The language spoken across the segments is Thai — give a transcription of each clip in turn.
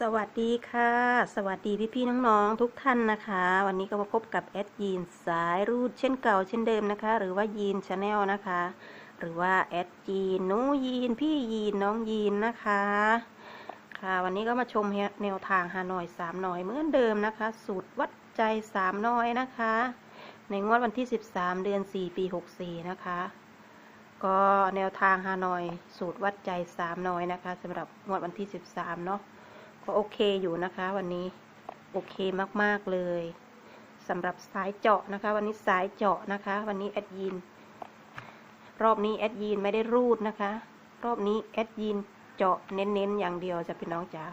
สวัสดีค่ะ สวัสดีพี่ๆน้องๆทุกท่านนะคะ วันนี้ก็มาพบกับแอดยีนสายรูดเช่นเก่าเช่นเดิมนะคะ หรือว่ายีนชาแนลนะคะ หรือว่าแอดยีนนูยีน พี่ยีนน้องยีนนะคะ ค่ะ วันนี้ก็มาชมแนวทางฮานอยสามหน้อยเหมือนเดิมนะคะ สูตรวัดใจสามน้อยนะคะ ในงวดวันที่13เดือน4ปี64นะคะก็แนวทางฮานอย สูตรวัดใจสามน้อยนะคะสำหรับงวดวันที่13เนาะ ก็โอเคอยู่นะคะ วันนี้โอเคมากๆเลยสำหรับสายเจาะนะคะ วันนี้สายเจาะนะคะ วันนี้แอดยีนรอบนี้แอดยีนไม่ได้รูดนะคะ รอบนี้แอดยีนเจาะเน้นๆอย่างเดียวจะเป็นน้องจ๋า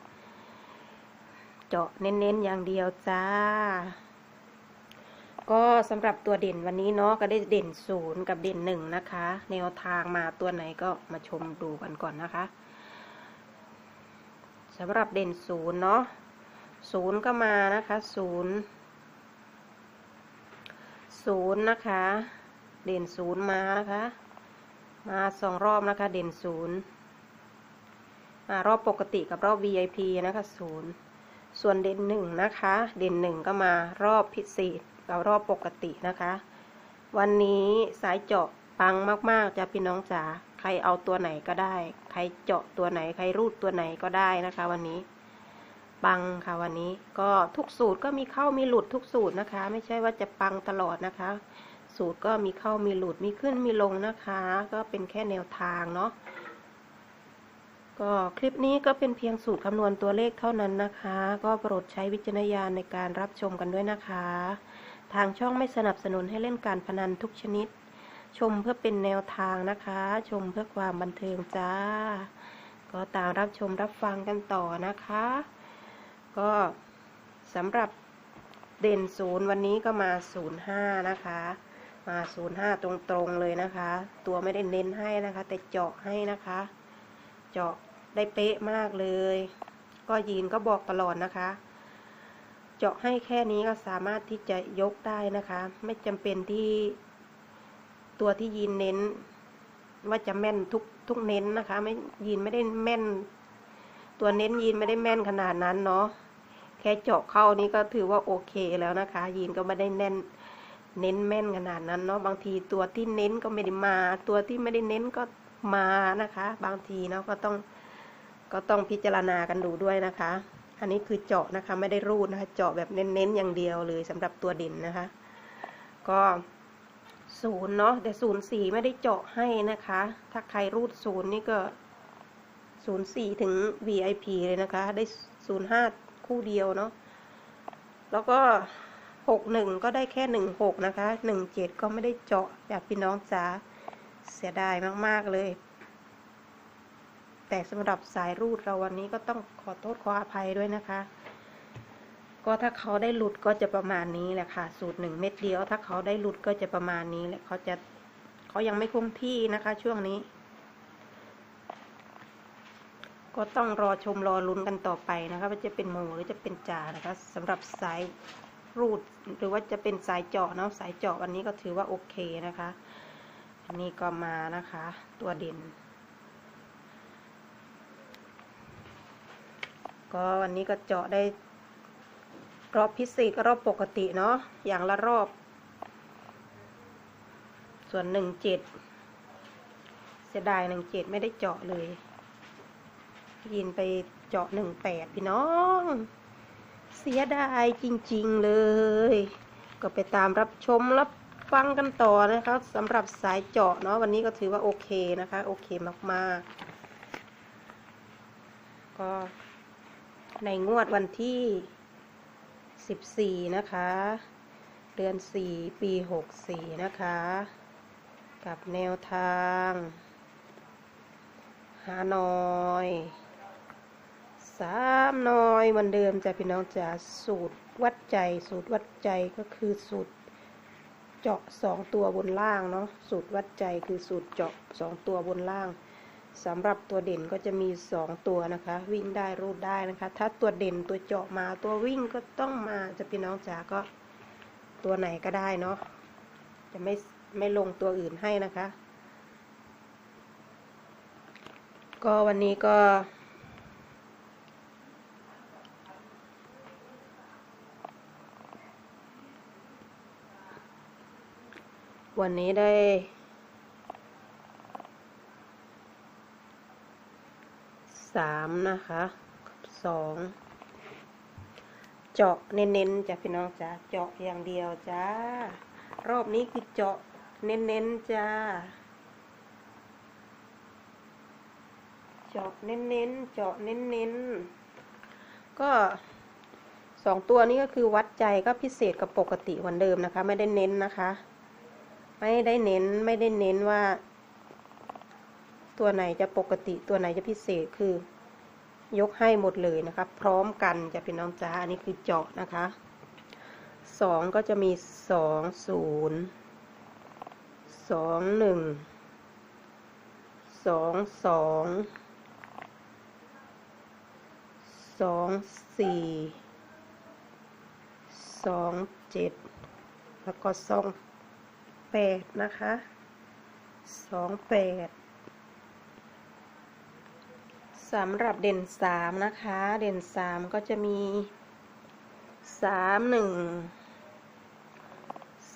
เจาะเน้นๆอย่างเดียวจ้า ก็สำหรับตัวเด่นวันนี้เนาะก็ได้เด่นศูนย์กับเด่นหนึ่งนะคะ แนวทางมาตัวไหนก็มาชมดูกันก่อนนะคะ สำหรับเด่นศูนย์เนาะศูนย์ก็มานะคะศูนย์ศูนย์นะคะ เด่นศูนย์มานะคะ มาสองรอบนะคะ เด่นศูนย์มารอบปกติกับรอบ VIP นะคะศูนย์ส่วนเด่นหนึ่งนะคะ เด่นหนึ่งก็มารอบพิเศษกับรอบปกตินะคะ วันนี้สายเจาะ ปังมากๆจะพี่น้องจ๋าใครเอาตัวไหนก็ได้ ใครเจาะตัวไหน ใครรูดตัวไหนก็ได้นะคะ วันนี้ปังค่ะวันนี้ก็ทุกสูตรก็มีเข้ามีหลุดทุกสูตรนะคะ ไม่ใช่ว่าจะปังตลอดนะคะ สูตรก็มีเข้ามีหลุดมีขึ้นมีลงนะคะ ก็เป็นแค่แนวทางเนาะก็คลิปนี้ก็เป็นเพียงสูตรคำนวณตัวเลขเท่านั้นนะคะ ก็โปรดใช้วิจารณญาณในการรับชมกันด้วยนะคะ ทางช่องไม่สนับสนุนให้เล่นการพนันทุกชนิด ชมเพื่อเป็นแนวทางนะคะ ชมเพื่อความบันเทิงจ้า ก็ตามรับชมรับฟังกันต่อนะคะ ก็สำหรับเด่นศูนย์วันนี้ก็มาศูนย์ห้านะคะ มาศูนย์ห้าตรงๆเลยนะคะ ตัวไม่ได้เน้นให้นะคะ แต่เจาะให้นะคะ เจาะได้เป๊ะมากเลย ก็ยีนก็บอกตลอดนะคะเจาะให้แค่นี้ก็สามารถที่จะยกได้นะคะ ไม่จำเป็นที่ ตัวที่ยีนเน้น ว่าจะแม่นทุกทุกเน้นนะคะ ไม่ยีนไม่ได้แม่น ตัวเน้นยีนไม่ได้แม่นขนาดนั้นเนาะแค่เจาะเข้านี่ก็ถือว่าโอเคแล้วนะคะ ยีนก็ไม่ได้แน่น เน้นแม่นขนาดนั้นเนาะบางทีตัวที่เน้นก็ไม่ได้มา ตัวที่ไม่ได้เน้นก็มานะคะ บางทีเนาะก็ต้องก็ต้องพิจารณากันดูด้วยนะคะ อันนี้คือเจาะนะคะไม่ได้รูดนะคะ เจาะแบบเน้นๆอย่างเดียวเลยสำหรับตัวเด่นนะคะ ก็ ศูนย์เนาะแต่ศูนย์สี่ไม่ได้เจาะให้นะคะ ถ้าใครรูดศูนย์นี่ก็ศูนย์สี่ถึง VIP เลยนะคะ ได้ศูนย์ห้าคู่เดียวเนาะแล้วก็หกหนึ่งก็ได้แค่หนึ่งหกนะคะหนึ่งเจ็ดก็ไม่ได้เจาะแบบพี่น้องจ๋าเสียดายมาก ๆ เลย แต่สำหรับสายรูดเราวันนี้ก็ต้องขอโทษขออภัยด้วยนะคะ ก็ถ้าเขาได้หลุดก็จะประมาณนี้แหละค่ะ สูตรหนึ่งเม็ดเดียว ถ้าเขาได้หลุดก็จะประมาณนี้แหละเขาจะเขายังไม่คงที่นะคะ ช่วงนี้ ก็ต้องรอชมรอลุ้นกันต่อไปนะคะว่าจะเป็นโมหรือจะเป็นจ่านะคะสำหรับสายรูดหรือว่าจะเป็นสายเจาะเนาะสายเจาะวันนี้ก็ถือว่าโอเคนะคะ อันนี้ก็มานะคะ ตัวเด่นก็วันนี้ก็เจาะได้ รอบพิเศษกับรอบปกติเนาะอย่างละรอบ ส่วนหนึ่งเจ็ดเสียดายหนึ่งเจ็ดไม่ได้เจาะเลย ยินไปเจาะหนึ่งแปดพี่น้อง เสียดายจริงๆเลย ก็ไปตามรับชมรับฟังกันต่อนะคะสำหรับสายเจาะเนาะวันนี้ก็ถือว่าโอเคนะคะ โอเคมากๆ ก็ในงวดวันที่ 14 นะคะ เดือน 4 ปี 64 นะคะ กับแนวทาง หาหน่อยสามหน่อยเหมือนเดิมจะพี่น้องจะสูตรวัดใจ สูตรวัดใจก็คือสูตรเจาะสองตัวบนล่างเนาะสูตรวัดใจคือสูตรเจาะสองตัวบนล่าง สำหรับตัวเด่นก็จะมี 2 ตัวนะคะ วิ่งได้รูดได้นะคะ ถ้าตัวเด่นตัวเจาะมาตัววิ่งก็ต้องมาจะพี่น้องจ๋าก็ตัวไหนก็ได้เนาะจะไม่ไม่ลงตัวอื่นให้นะคะ ก็วันนี้ก็ วันนี้ได้ สามนะคะสองเจาะเน้นๆจ้ะพี่น้องจ้าเจาะอย่างเดียวจ้ารอบนี้คือเจาะเน้นๆจ้าเจาะเน้นๆ เจาะเน้นๆ ก็สองตัวนี้ก็คือวัดใจก็พิเศษกับปกติเหมือนเดิมนะคะ ไม่ได้เน้นนะคะ ไม่ได้เน้นไม่ได้เน้นว่า ตัวไหนจะปกติตัวไหนจะพิเศษคือ ยกให้หมดเลยนะคะ พร้อมกันจะเป็นน้องจ้าอันนี้คือเจาะนะคะสองก็จะมีสองศูนย์สองหนึ่งสองสองสองสี่สองเจ็ดแล้วก็สองแปดนะคะสองแปด สำหรับเด่นสามนะคะ เด่นสามก็จะมีสามหนึ่ง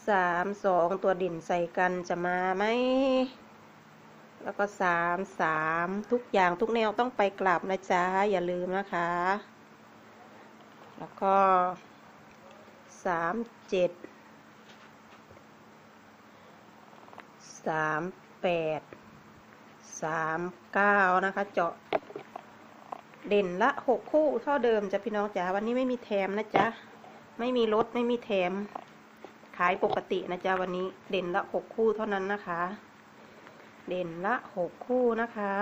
สามสองตัวเด่นใส่กันจะมาไหมแล้วก็สามสามทุกอย่างทุกแนวต้องไปกลับนะจ๊ะ อย่าลืมนะคะ แล้วก็สามเจ็ดสามแปดสามเก้านะคะ เจาะ เด่นละหกคู่เท่าเดิมจ้ะพี่น้องจ๋าวันนี้ไม่มีแถมนะจ๊ะไม่มีลดไม่มีแถม ขายปกตินะจ๊ะวันนี้เด่นละหกคู่เท่านั้นนะคะ เด่นละหกคู่นะคะ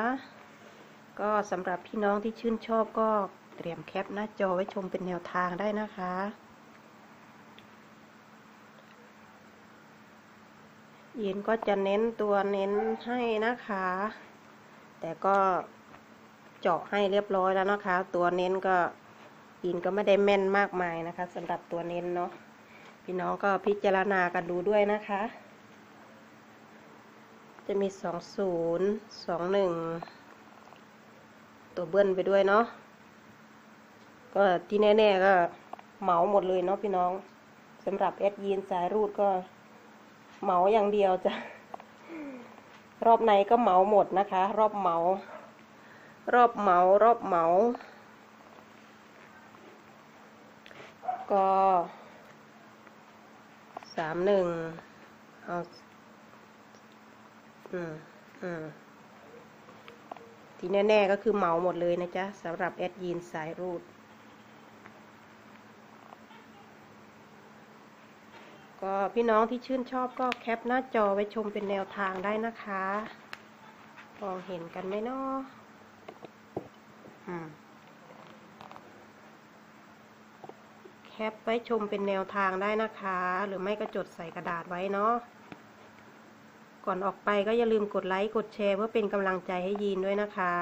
ก็สำหรับพี่น้องที่ชื่นชอบก็เตรียมแคปหน้าจอไว้ชมเป็นแนวทางได้นะคะยินก็จะเน้นตัวเน้นให้นะคะ แต่ก็ เจาะให้เรียบร้อยแล้วนะคะ ตัวเน้นก็ยินก็ไม่ได้แม่นมากมายนะคะสำหรับตัวเน้นเนาะพี่น้องก็พิจารณากันดูด้วยนะคะ จะมีสองศูนย์สองหนึ่งตัวเบิ้ลไปด้วยเนาะก็ที่แน่ๆก็เหมาหมดเลยเนาะพี่น้องสำหรับแอดยีนสายรูดก็เหมาอย่างเดียวจ้ะรอบไหนก็เหมาหมดนะคะ รอบเหมา รอบเหมารอบเหมาก็สามหนึ่งเอาอืมอืมที่แน่ๆก็คือเหมาหมดเลยนะจ๊ะสำหรับแอดยีนสายรูด ก็พี่น้องที่ชื่นชอบก็แคปหน้าจอไว้ชมเป็นแนวทางได้นะคะ มองเห็นกันไหมเนาะอืม แคปไว้ชมเป็นแนวทางได้นะคะ หรือไม่ก็จดใส่กระดาษไว้เนาะ ก่อนออกไปก็อย่าลืมกดไลค์ กดแชร์เพื่อเป็นกำลังใจให้ยีนด้วยนะคะ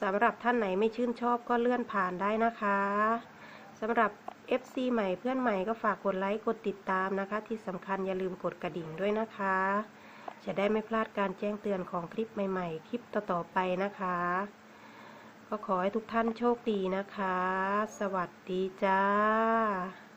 สำหรับท่านไหนไม่ชื่นชอบก็เลื่อนผ่านได้นะคะสำหรับ FC ใหม่เพื่อนใหม่ก็ฝากกดไลค์กดติดตามนะคะ ที่สำคัญอย่าลืมกดกระดิ่งด้วยนะคะ จะได้ไม่พลาดการแจ้งเตือนของคลิปใหม่ ๆ คลิปต่อๆไปนะคะ ก็ขอให้ทุกท่านโชคดีนะคะ สวัสดีจ้า